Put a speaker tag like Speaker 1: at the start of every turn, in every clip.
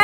Speaker 1: ง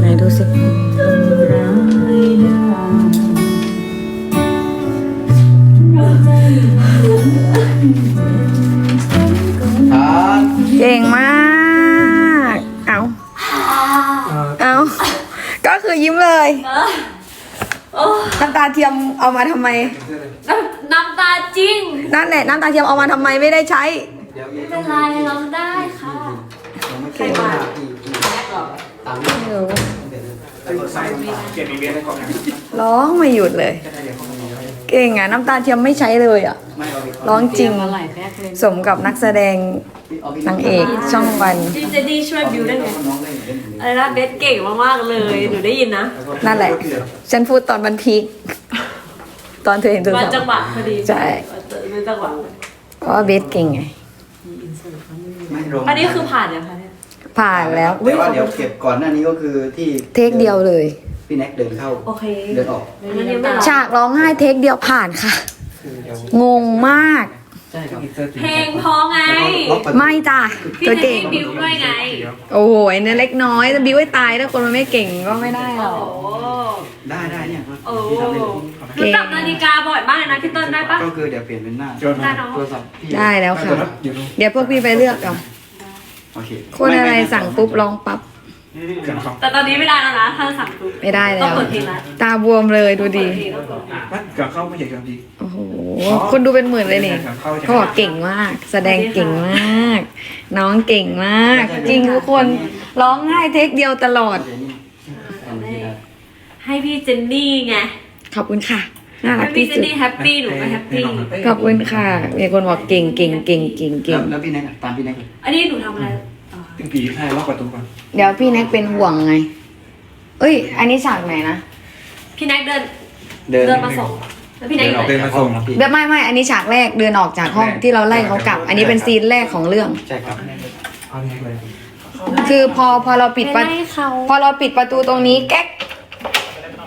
Speaker 1: ไหนดูสิ
Speaker 2: ครับ
Speaker 1: เก่งมาก เอาเอาก็คือยิ้มเลยน้ำตาเทียมเอามาทำไม
Speaker 3: น้ำตาจริง
Speaker 1: นั่นแหละน้ำตาเทียมเอามาทำไมไม่ได้ใช้
Speaker 2: เดี๋ยว
Speaker 3: ไม่เป็นไรร้องได้ค่ะ
Speaker 2: ยังไม่เคยมาพี่พี่ ตามนี้
Speaker 1: ไม่รู้
Speaker 4: เกียรติเบียร์ให้ก่อนนะ
Speaker 1: ร้องไม่หยุดเลยเก่งอะน้ำตาเทียมไม่ใช้เลยอะ
Speaker 2: ไม่เอา
Speaker 1: ร้องจริงสมกับนักแสดงนางเอกช่องวัน
Speaker 3: พี่เจนี่ช่วยบิวได้ไง
Speaker 2: น้องเล่เล่น
Speaker 3: อะไรนะเบสเก่งมากๆเลย หนูได้ยินนะ
Speaker 1: นั่นแหละ ฉันพูดตอนมันพีคตอนเธอเห็นโทร
Speaker 3: มา
Speaker 1: ศัพ
Speaker 3: จังหวะพอดี
Speaker 1: ใช่
Speaker 3: เป็นจังหวะ
Speaker 1: เพราะว่าเบสเก่งไง
Speaker 2: ไม่ลง
Speaker 3: อันนี้คือผ่านเนี่ยค่ะ
Speaker 1: ผ่านแล้ว
Speaker 2: แต่ว่าเดี๋ยวเก็บก่อนหน้านี้ก็คือที่
Speaker 1: เทคเดียวเลย
Speaker 2: พี่แน็กเดินเข้า
Speaker 3: โอเค
Speaker 2: เดินออก
Speaker 3: งั้นยังไม่ร้อง
Speaker 1: ฉากร้องไห้เทคเดียวผ่านค่ะ งงมาก
Speaker 2: ใช่ครับ
Speaker 3: เพลงพอไง
Speaker 2: ล็อกประตู
Speaker 1: ไม่จ้ะ
Speaker 3: พี่
Speaker 1: เธอ
Speaker 3: เจ
Speaker 1: เก่ง
Speaker 3: นี่บิวด้วยไง
Speaker 1: โอ้โหไอ้เนื้อเล็กน้อยจะบิวให้ตายถ้าคนมันไม่เก่งก็ไม่ได้หร
Speaker 3: โอ้
Speaker 1: อก
Speaker 3: โห
Speaker 2: ได้ได้เนี่ย
Speaker 3: โอ้
Speaker 2: พี่ทำได้เลย
Speaker 3: หนูจับนาฬิกาบ่อยมากเลยนะพี่เต้นได้ปะ
Speaker 2: ก็คือเดี๋ยวเปลี่ยนเป็นหน้า
Speaker 3: ได้เนอะ
Speaker 2: โทรศัพท์พี่
Speaker 1: ได้แล้วค่ะ
Speaker 4: อยู่นู่น
Speaker 1: เดี๋ยวพวกพี่ไปเลือกเอา
Speaker 2: โอเค
Speaker 1: คนอะไรสั่งปุ๊บร้องปั๊บ
Speaker 4: เสียงสอง
Speaker 3: แต่ตอนนี้ไม่ได้แล้วนะถ้าสั่งปุ๊บ
Speaker 1: ไม่ได้
Speaker 3: ต้
Speaker 1: แล้
Speaker 3: อง
Speaker 1: ว
Speaker 3: เปิดเพลงละ
Speaker 1: ตาบวมเลยดูดี
Speaker 3: เปิเพลงต้องเปิดเพลง
Speaker 4: นั่นเกือบเข้าไม่ใช่เกือบดี
Speaker 1: โอ้โหคนดูเป็นหมื่นเลยนี่
Speaker 4: เกือบเข้าใช่ไหม
Speaker 1: เขาบอกเก่งมาก แสดงเก่งมาก น้องเก่งมาก จริงทุกคนร้องไห้เทคเดียวตลอด
Speaker 2: เดี๋ยวนี้ทำไม่ได้
Speaker 3: ให้พี่เจนนี่ไง
Speaker 1: ขอบคุณค่ะ น่ารั
Speaker 3: ให้
Speaker 1: ก
Speaker 3: พี่
Speaker 1: ที่
Speaker 3: เจน
Speaker 1: สุด
Speaker 3: นี่แฮปปี้หนูก็แฮปปี้
Speaker 1: ขอบคุณค่ะ มีคนบอกเก่งเก่งเก่งเก่งเก่ง
Speaker 2: แล้วแล้วพี่แน็กอะตามพี่แน็กเลย
Speaker 3: อันนี้หนูทำอะไรต่อ
Speaker 4: ตึงผีให้ล็อกประตูก่อน
Speaker 1: เดี๋ยวพี่แน็กเป็นห่วงไง เอ้ย อันนี้ฉากไหนนะ
Speaker 3: พี่แน็กเดิน
Speaker 2: เดิน
Speaker 3: เดินมาส่งแล้วพี่แน็กอยู่ไหน
Speaker 4: เดินมาส่ง
Speaker 2: ครับพี่
Speaker 1: เดี๋ยวไม่ไม่อันนี้ฉากแรกเดินออกจากห้องที่เราไล่เขากลับ อันนี้เป็นซีนแรกของเรื่อง
Speaker 2: ใช่ครับ
Speaker 4: เอาเนี่ยเลย
Speaker 1: คือพอพอเราปิดประ
Speaker 3: ไม่ให้เขา
Speaker 1: พอเราปิดประตูตรงนี้แก๊ก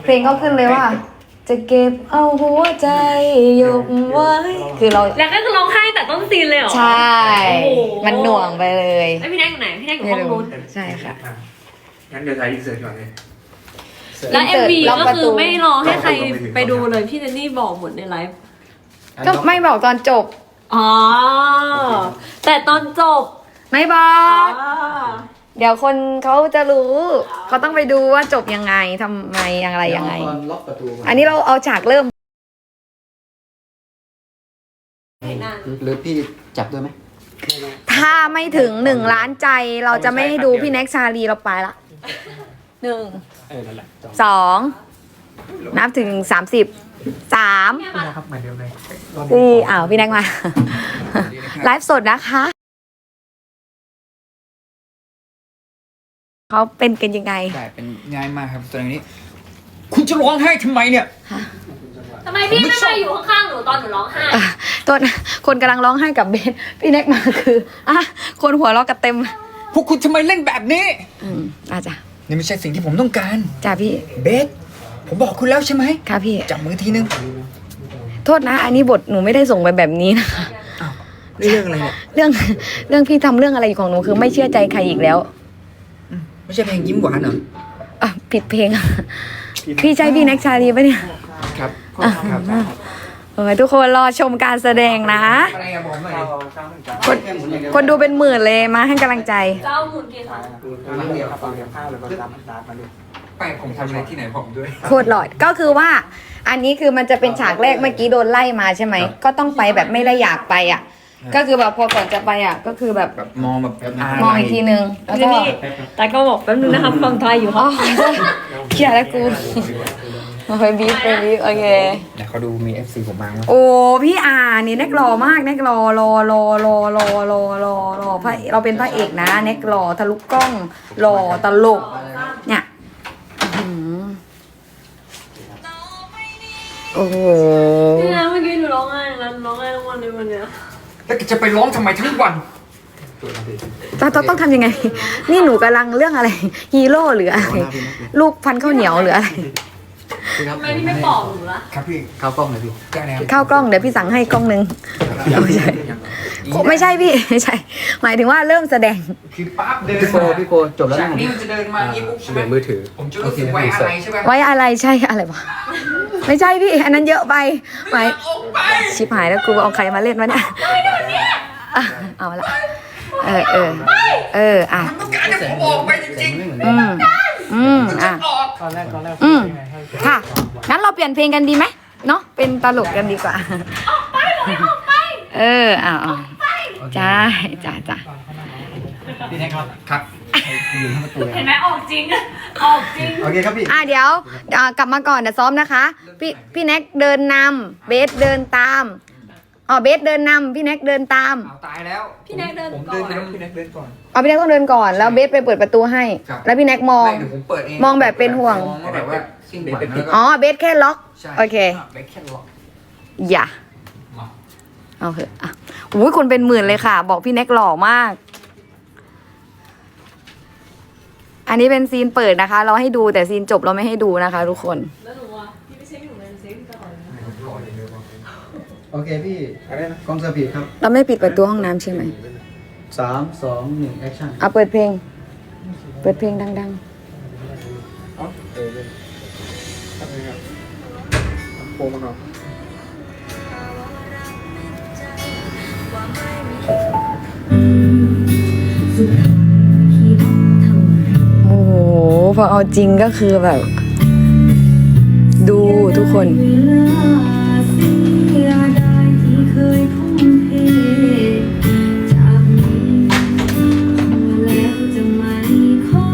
Speaker 1: เพลงก็ขึ้นเลยว่า จะเก็บเอาหัวใจยกไว้ คือเรา
Speaker 3: แล้วก็คือร้องไห้แต่ต้นซีนเลยเหรอ
Speaker 1: ใช่
Speaker 3: โอ้โห
Speaker 1: มันหน่วงไปเลย
Speaker 3: แล้วพี่แน็กอยู่ไหน พี่แน็กอยู่
Speaker 1: ไม่
Speaker 3: ห้อง
Speaker 1: รู้
Speaker 3: นู้น
Speaker 1: ใช่ค่ะ
Speaker 4: งั้นเดี๋ยวถ่ายอินเสิร์ตก่อนเลย
Speaker 3: แล้ว
Speaker 1: อินเสิร์ต
Speaker 3: MV
Speaker 1: ล็อก
Speaker 3: ก็
Speaker 1: ประ
Speaker 3: คื
Speaker 1: ตู
Speaker 3: อไม่รอให้ใครไปดูเลย พี่เจนนี่บอกหมดในไลฟ์
Speaker 1: ก็ไม่บอกตอนจบ
Speaker 3: อ๋อ แต่ตอนจบ
Speaker 1: ไม่บอ
Speaker 3: อ๋
Speaker 1: ก
Speaker 3: อ
Speaker 1: เดี๋ยวคนเขาจะรู้เขาต้องไปดูว่าจบยังไงทำไมอะไรยังไง
Speaker 2: ตอนล็อกประตูก่
Speaker 1: อันนี้เราเอาฉากเริ่ม
Speaker 3: เห็นหน้า
Speaker 2: หรือพี่จับด้วยไหม
Speaker 1: ถ้าไม่ถึงหนึ่งล้านใจเราจะไม่ให้ดูพี่แน็กชาลีเราไปละหนึ่ง
Speaker 4: เออนั่นแหละจบ
Speaker 1: สองนับถึงสามสิบสาม
Speaker 4: นะครับเหมือนเดิมเลย
Speaker 1: สี่อ้าวพี่แน็กมา ไลฟ์สดนะคะ เขาเป็นกันยังไง
Speaker 5: ได้เป็นง่ายมากครับตัวนี้ คุณจะร้องไห้ทำไมเนี่ย
Speaker 3: ทำไมพี่ไม่มาอยู่ข้างๆหนูตอนหนูร้องไห้
Speaker 1: อะตัวคนกำลังร้องไห้กับเบสพี่แน็กมาคืออะคนหัวเราะกันเต็ม
Speaker 5: พวกคุณทำไมเล่นแบบนี้
Speaker 1: อืมอาจ้ะ
Speaker 5: นี่ไม่ใช่สิ่งที่ผมต้องการ
Speaker 1: จ้ะพี่
Speaker 5: เบสผมบอกคุณแล้วใช่ไหม
Speaker 1: ค่ะพี่
Speaker 5: จับมือทีนึง
Speaker 1: โทษนะ อันนี้บทหนูไม่ได้ส่งไปแบบนี้นะคะ
Speaker 5: นี่เรื่องอะไรเนี่ย
Speaker 1: เรื่องเรื่องพี่ทำเรื่องอะไรอยู่ของหนูคือไม่เชื่อใจใครอีกแล้ว
Speaker 5: ไม่ใช่เพลงยิ้มหวานเหรอ
Speaker 1: อะผิดเพลงพี่ใช่พี่แน็กชาลีปะเนี่ย
Speaker 5: ครับ
Speaker 1: อะ
Speaker 5: ครับ
Speaker 1: โเออทุกคนรอชมการแสดงนะ
Speaker 5: อะไรอะบอกหน่อย
Speaker 4: ข้า
Speaker 5: ดิ
Speaker 4: วข้าวมันจะ
Speaker 1: คนคนดูเป็นหมื่นเลยมาให้กำลังใจ
Speaker 3: เจ้าหมุนกี่ครั้ง
Speaker 4: ข้าวเดียวข้าวเดียวข้าวเลยก็รับรับมาดู
Speaker 5: ไปผมทำอะไรที่ไหนผมด้วย
Speaker 1: โคตรหลอดก็คือว่า อันนี้คือมันจะเป็นฉากแรกเมื่อกี้โดนไล่มาใช่ไหม ก็ต้องไปแบบไม่ได้อยากไปอะ ก็คือแบบพอก่อนจะไปอะ ก็คือแบบ
Speaker 5: แบบมองแบบะไร
Speaker 1: มองอีกทีนึงแล้วก็
Speaker 3: แต่ก็บอกแป๊บนึงนะครับฟังไทยอยู่ค
Speaker 1: อ๋
Speaker 3: รั
Speaker 1: อบเครียดแล้วกูมาไปบีบไปบีบโอเค
Speaker 5: เดี๋ยวเขาดูมี FC ผมมาไหม
Speaker 1: โอ้พี่อานี่เน็กรอมากเน็กรอรอรอรอรอรอรอรอพระเราเป็นพระเอกนะเน็กรอทะลุกล้องรอตลกเนี่ยอื้อหือโอ้โห
Speaker 3: นี่นะเมื่อกี้หนูร้องไห้แล้วร้องไห้ทั้งวันในวันเนี้ย
Speaker 5: แล้วจะไปร้องทำไมทั้งวัน
Speaker 1: ต้องต้องต้องทำยังไง นี่หนูกำลังเรื่องอะไร ฮีโร่หรืออะไร ลูกพันข้าวเหนียวหรืออะไร
Speaker 2: พี่ครับ
Speaker 3: ทำไมพี่ไม่บอกหนูล่ะ
Speaker 5: ครับพี่
Speaker 2: เข้ากล้องเลยพี่
Speaker 5: ได้แล้ว
Speaker 1: ข้าวกล้องเดี๋ยวพี่สั่งให้กล้องหนึ่งไม่ใช่ไม่ใช่พี่ ไม่ใช่ หมายถึงว่าเริ่มแสดง
Speaker 5: คือปั๊บเดิน
Speaker 2: พี่โฟ
Speaker 5: มา
Speaker 2: พี่โฟจบแล้ว
Speaker 5: จาก
Speaker 2: นะ
Speaker 5: นี้มันจะเดินมาอย่างนี้ปุ๊บใช่ไหม
Speaker 2: มือถือ
Speaker 5: ผมจะรู้สึกไว้อะไรใช่ไหม
Speaker 1: ไว้อะไรใช่อะไรวะ ไม่ใช่พี่ อันนั้นเยอะไปหมาย
Speaker 5: ออกไป
Speaker 1: ชิบหายแล้วกูเอาใครมาเล่นวะเนี่ยอะเอาละเออเออเอออะ
Speaker 5: ต้องการให้ผมออกไปจริง
Speaker 2: ไม่เหมือน
Speaker 1: อืมอืม
Speaker 5: ๆจะ
Speaker 1: อะ
Speaker 5: ออก
Speaker 4: ตอนแรกตอนแรก
Speaker 1: อืม
Speaker 4: ยังไงให้
Speaker 1: ค่ะงั้นเราเปลี่ยนเพลงกันดีไหมเนาะเป็นตลกกันดีกว่าเอออ่าจ้าจ้าจ้า
Speaker 4: พี่แน็กครับ
Speaker 5: ครับ
Speaker 2: ยืนข้างประตู
Speaker 3: เห็นไหมออกจริง ออกจริง
Speaker 2: โอเคครับพี่
Speaker 1: อะเดี๋ยวอ่ากลับมาก่อนเดี๋ยวซ้อมนะคะ พี่พี่แน็กเดินนำเบสเดินตามอ๋อเบสเดินนำพี่แน็กเดินตาม
Speaker 5: เอาตายแล้ว
Speaker 3: พี่แน็กเดิน
Speaker 5: ผม
Speaker 3: ก่อน
Speaker 5: เดิน
Speaker 4: พี่
Speaker 5: นำ
Speaker 4: แน็กเดินก่อน
Speaker 1: อ๋อพี่แน็กต้องเดินก่อนแล้วเบสไปเปิดประตูให้
Speaker 5: ครับ
Speaker 1: แล้วพี่แน็กมอง
Speaker 5: ไม่เดี๋ยวผมเปิดเอง
Speaker 1: มองแบบเป็นห่วง
Speaker 5: มองว่าแบบว่าสิ้นหวังแล้วก็
Speaker 1: อ๋อเบสแค่ล็อก
Speaker 5: ใช่
Speaker 1: โอเค
Speaker 5: ไปแค่ล็อก
Speaker 1: อย่า
Speaker 5: มา
Speaker 1: เอาเถอะอะอุ้ยคนเป็นหมื่นเลยค่ะ บอกพี่แน็กหล่อมาก อันนี้เป็นซีนเปิดนะคะ เราให้ดูแต่ซีนจบเราไม่ให้ดูนะคะ ทุกคน
Speaker 3: แล้วหนูอะพี่ไม่ใช่หนูเลยเซ็กตลอดเลยนะ
Speaker 2: โอเคพี่
Speaker 4: อะไรนะ
Speaker 2: กล้องสปีดครับ
Speaker 1: เราไม่ปิดประตูห้องน้ำใช่ไหม
Speaker 2: สามสองหนึ่งแอคชั่น
Speaker 1: เอาเปิดเพลง เปิดเพลงดัง
Speaker 4: อ๋อเออเลยทำไงครับโป่งมันเนาะ
Speaker 1: ๆ พอเอาจริงก็คือแบบ ดูทุกคน
Speaker 3: เวลาเสียดายที่เคยทุ่มเทจากนี้แล้วจะไม่ขอ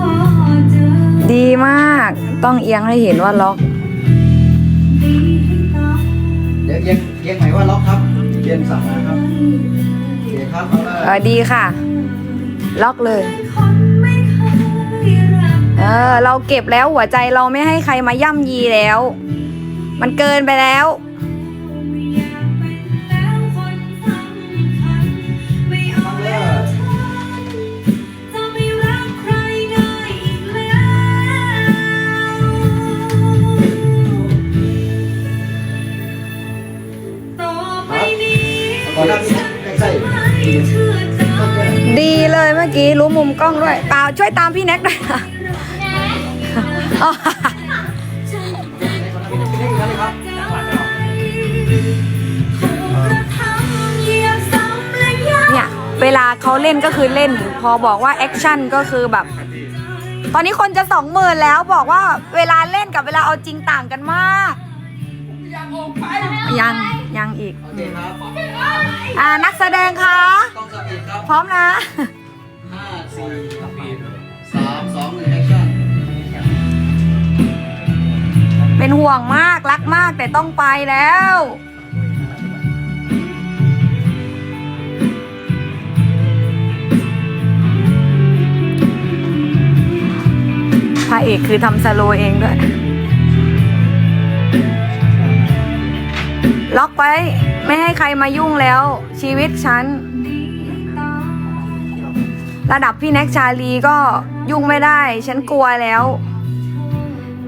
Speaker 3: เจอ
Speaker 1: ดีมากต้องเอียงให้เห็นว่าล็อก
Speaker 3: ดีให้ตาย
Speaker 2: เดี๋ยวเอียงเอียงไหนว่าล็อกครับเอียงสั่งนะครับโอเคครับเอาเลย
Speaker 1: เออดีค่ะ ล็อกเลย
Speaker 3: เอ
Speaker 1: อ เราเก็บแล้วหัวใจเราไม่ให้ใครมาย่ำยีแล้ว มันเกินไปแล้วดีเลยเมื่อกี้รู้มุมกล้องด้วยเปล่าช่วยตามพี่แน็กด้วยค่ะ อ๋อเนี่ยเวลาเขาเล่นก็คือเล่น พอบอกว่าแอคชั่นก็คือแบบ ตอนนี้คนจะสองหมื่นแล้วบอกว่าเวลาเล่นกับเวลาเอาจริงต่างกันมาก ยังยังอีก
Speaker 2: ๆโอเคครับ
Speaker 1: อ่านักแสดงคะ
Speaker 2: กล้องสปีดครับ
Speaker 1: พร้อมนะ
Speaker 2: ห้าสี่ส ห่
Speaker 1: วงมากรักมากแต่ต้องไปแล้ว พระเอกคือทำสโลเองด้วย ล็อกไว้ไม่ให้ใครมายุ่งแล้ว ชีวิตฉัน ระดับพี่แน็กชาลีก็ยุ่งไม่ได้ ฉันกลัวแล้ว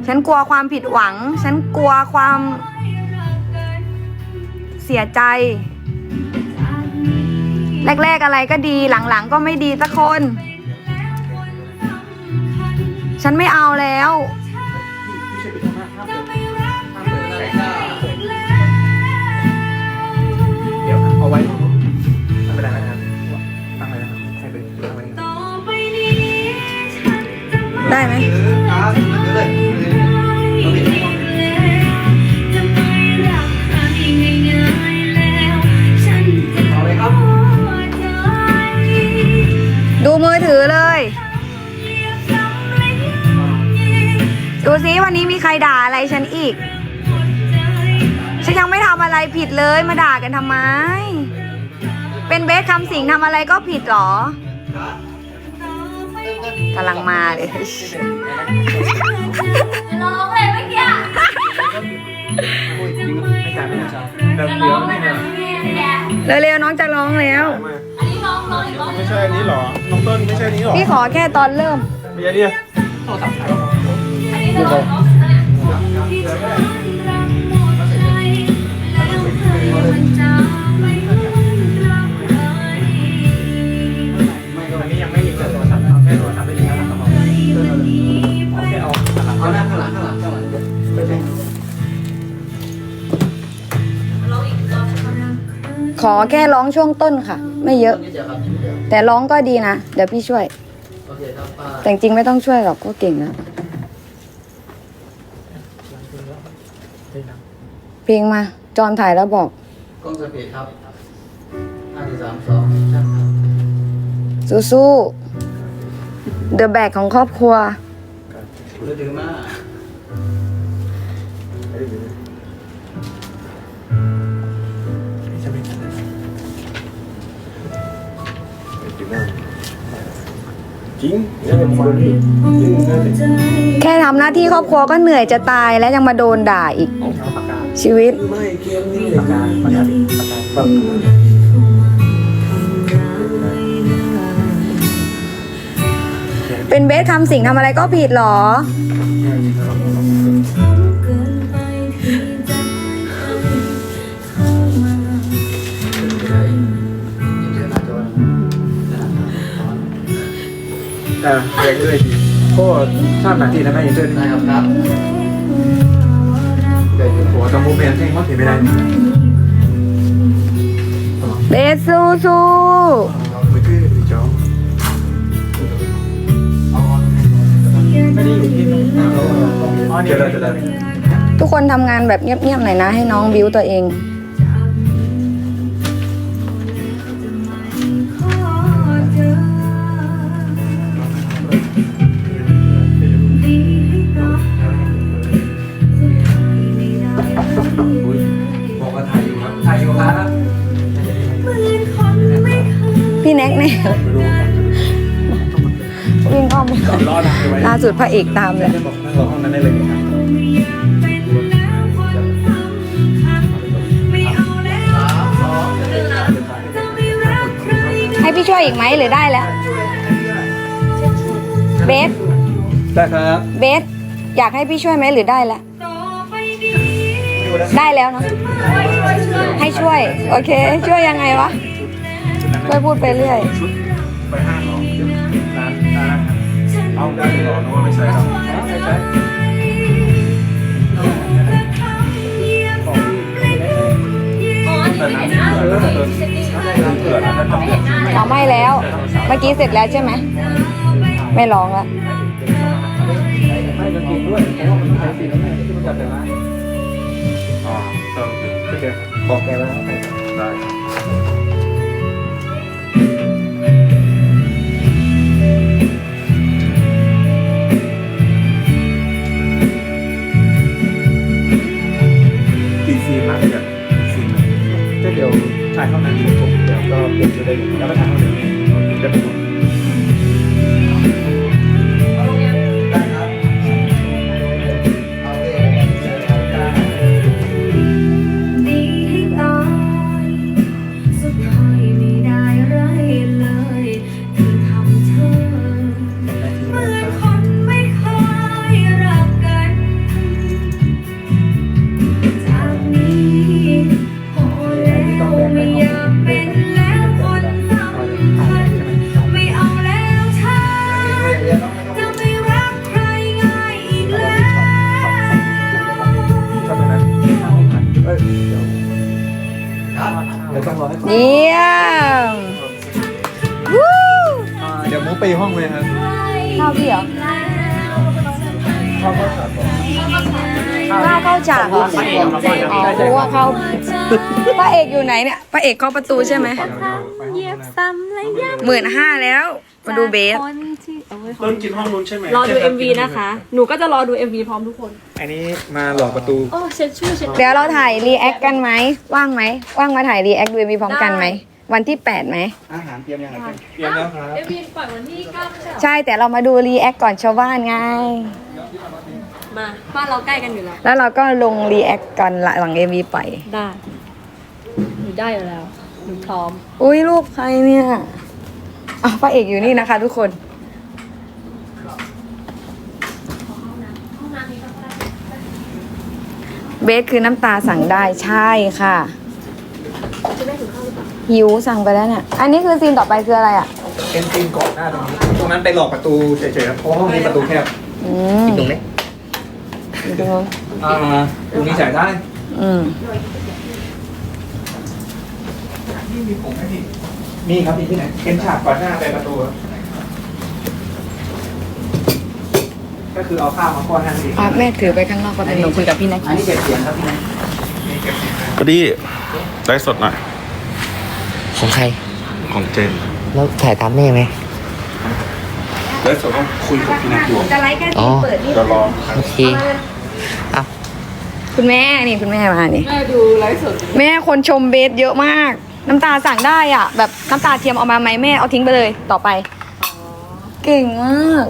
Speaker 1: ฉันกลัวความผิดหวัง ฉันกลัวความเสียใจ แรก ๆ อะไรก็ดีหลัง ๆ ก็ไม่ดีสักคน ฉันไม่เอาแล้ว
Speaker 4: เดี๋ยวเอาไว้ไม่ได้นะรนะครัตั้งไว้ได้ไหม อะไร
Speaker 2: แอคชั่น
Speaker 1: ด่าอะไรฉันอีก ฉันยังไม่ทำอะไรผิดเลยมาด่ากันทำไม เป็นเบสคำสิงทำอะไรก็ผิดเหรอกำลังมาเลย
Speaker 3: ร้องเลยเมื่อกี้
Speaker 4: ไม่จ่ายไม่จ่ายแบบเดียวนี่เนี่ย
Speaker 1: เร็วๆน้องจะร้องแล้ว
Speaker 3: อันนี้ร้องร้องอีกรอบ
Speaker 4: ไม่ใช่อันนี้หรอ น้องต้นไม่ใช่อันนี้หรอ
Speaker 1: พี่ขอแค่ตอนเริ่ม
Speaker 4: ไม่ใช่เนี่ย
Speaker 3: อันนี้จะร้องร้องเนี่ย
Speaker 4: อันนี้ยังไม่มีเจอโทรศัพท์ เอาแค่โทรศัพท์ไปถึงแล้วนะครับเอาแค่เอาหลัง
Speaker 2: เอาหน้าข้างหลังข้างหลังข้างหลังไม่ใช่
Speaker 3: ร้องอีกรอบ
Speaker 1: ขอแค่ร้องช่วงต้นค่ะ ไม่เยอะ แต่ร้องก็ดีนะ เดี๋ยวพี่ช่วย แต่จริงไม่ต้องช่วยหรอกก็เก่งแล้ว เพลงมา จอนถ่ายแล้วบอก
Speaker 2: กล้องสปีดครับห้าสี่สามสองชัดครับ
Speaker 1: สู้ๆเดอะแบกของครอบครัว
Speaker 2: มือถือมา
Speaker 4: จริงเนี่ยเป็นคนจริงนั่นเลย
Speaker 1: แค่ทำหน้าที่ครอบครัวก็เหนื่อยจะตายแล้วยังมาโดนด่าอีก
Speaker 4: ปากกา
Speaker 1: ชีวิต
Speaker 4: ไม่เกมนี่ปากกาปากกาปากกาแบบ
Speaker 1: เป็นเบสคำสิ่งทำอะไรก็ผิดหรอ
Speaker 2: ยินดีหน้าจอ
Speaker 4: เออเรียด้วยดีก็ทราบหน้าที่แล้วไหมยังเจอ
Speaker 2: ได้ครับครับ
Speaker 4: เดี๋ยวหัวตะมูเป็นเท่งว่าถือไม่ได้
Speaker 1: เบสสู้สู้
Speaker 4: มือถือจ้องไม่ได้อยู่ที่อ๋อเดี๋ยวเจะได้
Speaker 1: ๆทุกคนทำงานแบบเงียบๆหน่อยนะ ให้น้องบิวตัวเองา
Speaker 4: ยอยู่ครับถ่ายอยู่ครับ
Speaker 1: พี่แน็กเนี่ยวิ่งอ้อมไปก่อน
Speaker 4: รอนะไว้
Speaker 1: ล่าสุดพระเอกตามเลย
Speaker 4: บอกนั่งรอห้องนั้นได้เลยครับ
Speaker 1: ให้พี่ช่วยอีกไหมหรือได้แล้ว เบส
Speaker 4: ได้ครับ
Speaker 1: เบสอยากให้พี่ช่วยไหมหรือได้แล้ว ได้แล้วเนาะให้ช่วย โอเค ช่วยยังไงวะช่วยพูดไปเรื่อย
Speaker 4: ไปห้างหรอร้านร้านเอาได้หรอนึกว่าไม่ใช่หรอใช่ใช่แต่น้ำเกลือน้ำเกลือน้ำเกลือ
Speaker 1: อ๋อไม่แล้ว เมื่อกี้เสร็จแล้วใช่ไหม ไม่ร้องแล้ว
Speaker 4: ไม่ะกินด้วยเพราะว่ามันใช้สีน้ำเงินที่มันจับแต่ร้านอ๋อโอเคบอกแกแล้วได้กี่ซีนนะเดี๋ยวซีนก็เดี๋ยวถ่ายเท่านั้นผมเดี๋ยวก็เปลี่ยนชุดได้แล้วก็ถ่ายเท่านั้
Speaker 2: อ
Speaker 3: อ๋อกูว่าเข้า
Speaker 1: พระเอกอยู่ไหนเนี่ยพระเอกเข้าประตูใช่ไหม
Speaker 3: เหยียบซ้ำและย้ำ
Speaker 1: หมื่นห้าแล้ว มาดูเบส
Speaker 3: คนที่
Speaker 6: ต้นกินห้องนู้นใช่ไหม
Speaker 7: รอดู MV นะคะ หนูก็จะรอดู MV พร้อมทุกคน
Speaker 4: อันนี้มาหลอกประตู
Speaker 7: โอ้เช็ดชื่อเช็ด
Speaker 1: เดี๋ยวเราถ่ายรีแอคกันไหม ว่างไหม ว่างมาถ่ายรีแอคดูมีพร้อมกันไหม วันที่8ไหม
Speaker 2: อาหารเตรียมยังไงเป็น
Speaker 4: เตรียมแล้วครับ
Speaker 7: เอ็มวีปล่อยวันที่9ไม่ใช่เหรอ
Speaker 1: ใช่แต่เรามาดูรีแอคก่อนชาวบ้านไง
Speaker 7: มาบ้านเราใกล้กันอยู่แล้ว
Speaker 1: แล้วเราก็ลงรีแอคก่อนหลังเอ็มวีไป
Speaker 7: ได้หนูได้อยู่แล้วหนูพร้อม
Speaker 1: อุ้ยรูปใครเนี่ยอะพระเอกอยู่นี่นะคะ ทุกคน เบสคือน้ำตาสั่งได้ใช่ค่ะหิวสั่งไปแล้วเนี่ย อันนี้คือซีนต่อไปคืออะไรอะ
Speaker 4: เป็นซีนก่อนหน้าตรงนี้ ตรงนั้นไปหลอกประตูเฉยๆครับเพราะห้องนี้ประตูแคบ
Speaker 1: อืม
Speaker 4: ตรงนี้
Speaker 1: อยู่ตรงนู้น
Speaker 4: อ่าตรงนี้จ่ายได้
Speaker 1: อืม
Speaker 4: มีครับมีที่ไหนเป็นฉากก่อนหน้าไปประตูครับก็คือเอาข้าวมาป้อนให้อีก
Speaker 1: อะแม่ถือไปข้างนอกก็เป็นหนูคุยกับพี่แน็ก
Speaker 2: อันนี้เก็บเสียงครับพี่นะ
Speaker 6: พอดีได้สดหน่อย
Speaker 8: ของใคร
Speaker 6: ของเจน
Speaker 8: แล้วถ่ายตามแม่ไหม
Speaker 6: ได้สดต้องคุยกับพี่นักอยู่
Speaker 1: จะไลฟ์แค่
Speaker 8: อ๋
Speaker 1: ซี
Speaker 8: อ
Speaker 1: นเปิดนี่
Speaker 6: เดี๋ยวรอ
Speaker 8: โอเค
Speaker 1: คุณแม่นี่คุณแม่มานี่
Speaker 7: แม่ดูไลฟ์สด
Speaker 1: แม่คนชมเบสเยอะมาก น้ำตาสั่งได้อะ แบบน้ำตาเทียมเอามาไหมแม่เอาทิ้งไปเลยต่อไป เก่งมาก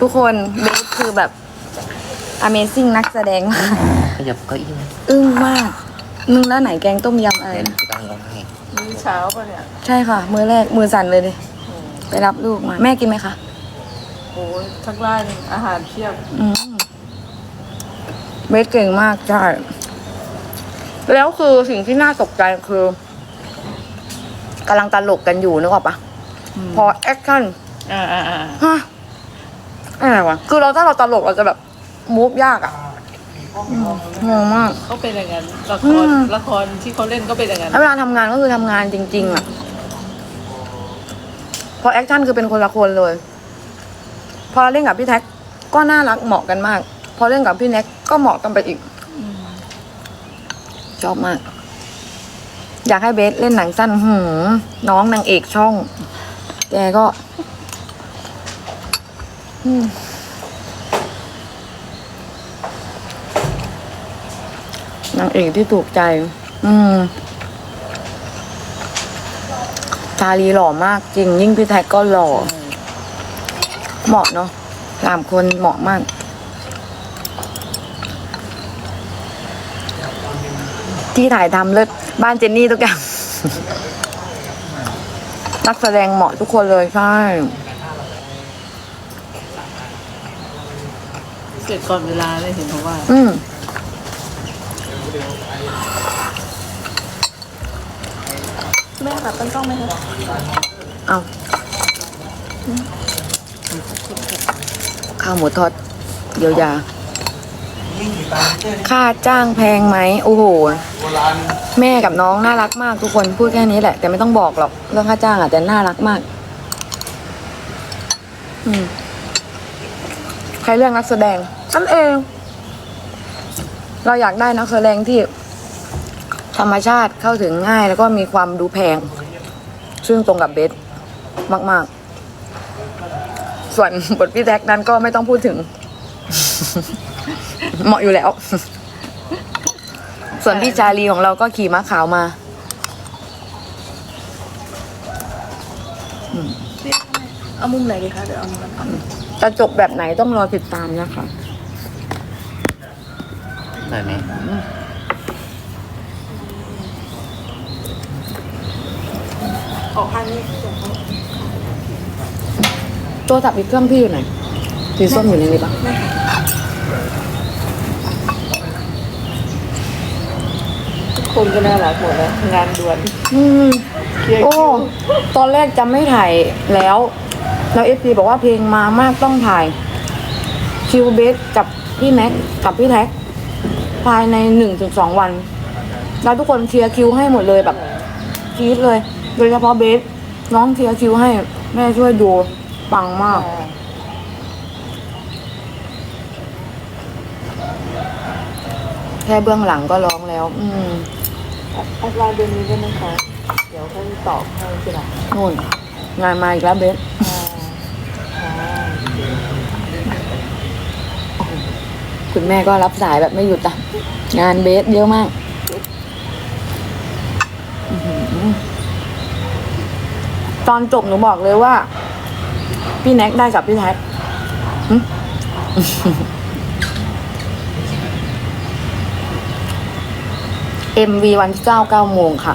Speaker 1: ทุกคนเบสคือแบบ Amazing นักแสดงมาก
Speaker 8: ขยับเก็อี้นะ
Speaker 1: อึ้งมากนึ่งแล้วไหนแกงต้มยำอะไรนะ
Speaker 8: ต้องร้องให้
Speaker 7: มื้อเช้าป่ะเนี่ย
Speaker 1: ใช่ค่ะ มือแรก มือสั่นเลยดิไปรับลูกมา แม่กินไหมคะ
Speaker 7: โอ้ยทั้งร้านอาหารเพียบ
Speaker 1: อืม เบสเก่งมากใช่แล้วคือสิ่งที่น่าตกใจคือกำลังตลกกันอยู่นึกออกปะพอแอคชั่น
Speaker 7: อ่าอ่าอ่า
Speaker 1: ฮะอะไรวะคือเราถ้าเราตลกเราจะแบบมูฟยากอะอืมงงมาก
Speaker 7: เขาเป็นอย่างนั้นละค
Speaker 1: อื
Speaker 7: ร
Speaker 1: ม
Speaker 7: ละครที่เขาเล่นก็เป็นอย่างนั้น
Speaker 1: แล้วเวลาทำงานก็คือทำงานจริง ๆอะพอแอคชั่นคือเป็นคนละคนเลย พอเล่นกับพี่แท็กก็น่ารักเหมาะกันมาก พอเล่นกับพี่แน็กก็เหมาะกันไปอีกชอบมาก อยากให้เบสเล่นหนังสั้นหืมน้องนางเอกช่อง แกก็นางเอกที่ถูกใจ อืมชาลีหล่อมากจริง ยิ่งพี่แท็กก็หล่อ เหมาะเนาะสามคนเหมาะมาก ที่ถ่ายทำเลิศบ้านเจนนี่ทุกอย่างนักแสดงเหมาะทุกคนเลยใช่
Speaker 7: เสร็จก่อนเวลาเลยเห็นเขาว่า
Speaker 1: อืม
Speaker 7: แม่ค่ะตั้งกล้องไหมคะ
Speaker 1: เอาข้าวหมูทอดเยียวยา ค่าจ้างแพงไหมโอ้โห แม่กับน้องน่ารักมากทุกคนพูดแค่นี้แหละ แต่ไม่ต้องบอกหรอกเรื่องค่าจ้างอะแต่น่ารักมาก อืมใครเรื่องนักแสดงนั่นเอง เราอยากได้นักแสดงที่ ธรรมชาติเข้าถึงง่ายแล้วก็มีความดูแพง ซึ่งตรงกับเบสมาก ๆ ส่วนบทพี่แท็กนั้นก็ไม่ต้องพูดถึง เหมาะอยู่แล้ว ส่วนพี่จารีของเราก็ขี่ม้าขาวมา
Speaker 7: เอามุมไหนดีคะเดี๋ยวเอามุมนั้นก่อน
Speaker 1: จะจบแบบไหนต้องรอติดตามนะคะ
Speaker 8: หน่อยไหม
Speaker 7: ออกข้างนี้
Speaker 1: โทรศัพท์อีกเครื่องพี่อยู่ไหนสีส้มอยู่ในนี้ปะ
Speaker 7: ทุก คนก็น่ารักหมดแล้วงานด่วน
Speaker 1: อืม
Speaker 7: เคลียร์
Speaker 1: โอ้
Speaker 7: คิว
Speaker 1: ตอนแรกจะไม่ถ่ายแล้วแล้วเอฟซีบอกว่าเพลงมามากต้องถ่าย คิวเบสกับพี่แม็กกับพี่แท็ก ภายในหนึ่งถึงสองวันแล้วทุกคนเคลียร์คิวให้หมดเลยแบบกรีดเลย โดยเฉพาะเบส น้องเคลียร์คิวให้ แม่ช่วยดูปังมาก แค่เบื้องหลังก็ร้องแล้ว อืม
Speaker 7: แอดไลน์เบนนี้ด้วยนะคะ เดี๋ยวค่อยตอบให้ทีหลัง
Speaker 1: นู่น งานมาอีกแล้วเบสคุณแม่ก็รับสายแบบไม่หยุดอะ งานเบสเยอะมากตอนจบหนูบอกเลยว่า พี่แน็กได้กับพี่แท็ก MV วันที่เก้าเก้าโมงค่ะ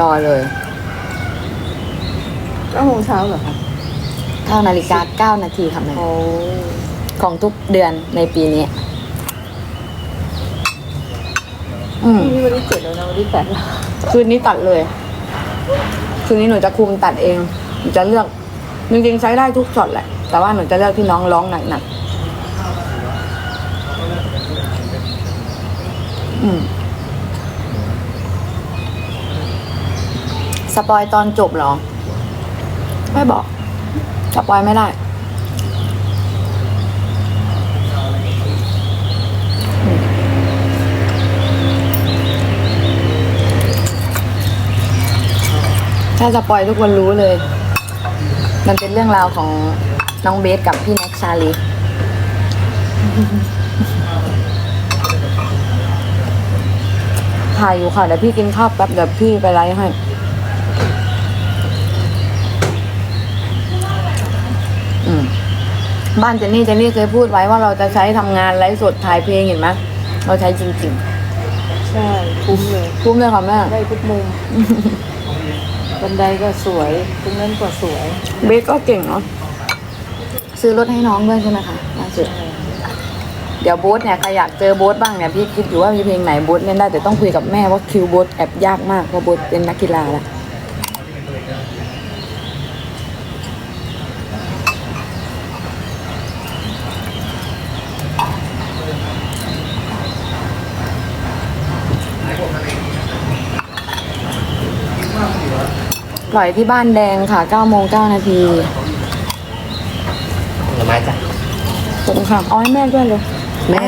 Speaker 1: รอเลย
Speaker 7: เก้าโมงเช้าเหรอคะ
Speaker 1: เก้านาฬิกาเก้านาทีค่ะแม่
Speaker 7: โอ้
Speaker 1: ของทุกเดือนในปีนี้ อืม
Speaker 7: นี่วันที่เจ็ดแล้วนะวันที่แปดแล้ว
Speaker 1: คืนนี้ตัดเลย คืนนี้หนูจะคุมตัดเอง หนูจะเลือก จริงๆใช้ได้ทุกช็อตแหละ แต่ว่าหนูจะเลือกที่น้องร้องหนักๆ อืมสปอยตอนจบเหรอ ไม่บอก สปอยไม่ได้ถ้าสปอยทุกคนรู้เลย มันเป็นเรื่องราวของน้องเบสกับพี่แน็กชาลี ถ่ายอยู่ค่ะเดี๋ยวพี่กินข้าวแป๊บเดี๋ยวพี่ไปไลฟ์ให้อืมบ้านเจนนี่เจนนี่เคยพูดไว้ว่าเราจะใช้ทำงานไลฟ์สดถ่ายเพลงเห็นไหมเราใช้จริง
Speaker 7: ใช่คุ้มเลย
Speaker 1: ๆคุ้มเลยค่ะแม่
Speaker 7: ได้ทุกมุมบันไดก็สวยตรงนั้นก็สวย
Speaker 1: เบสก็เก่งเนาะซื้อรถให้น้องด้วยใช่ไหมคะล่าสุด เดี๋ยวโบ๊ทเนี่ยใครอยากเจอโบ๊ทบ้างเนี่ยพี่คิดอยู่ว่ามีเพลงไหนโบ๊ทเล่นได้แต่ต้องคุยกับแม่ว่าคิวโบ๊ทแอบยากมากเพราะโบ๊ทเป็นนักกีฬาแหละปล่อยที่บ้านแดงค่ะ9โมง9นาที
Speaker 8: ผลไม้จ้ะ
Speaker 1: ขอบคุณค่ะเอาให้แม่ด้วยเลย
Speaker 8: แม่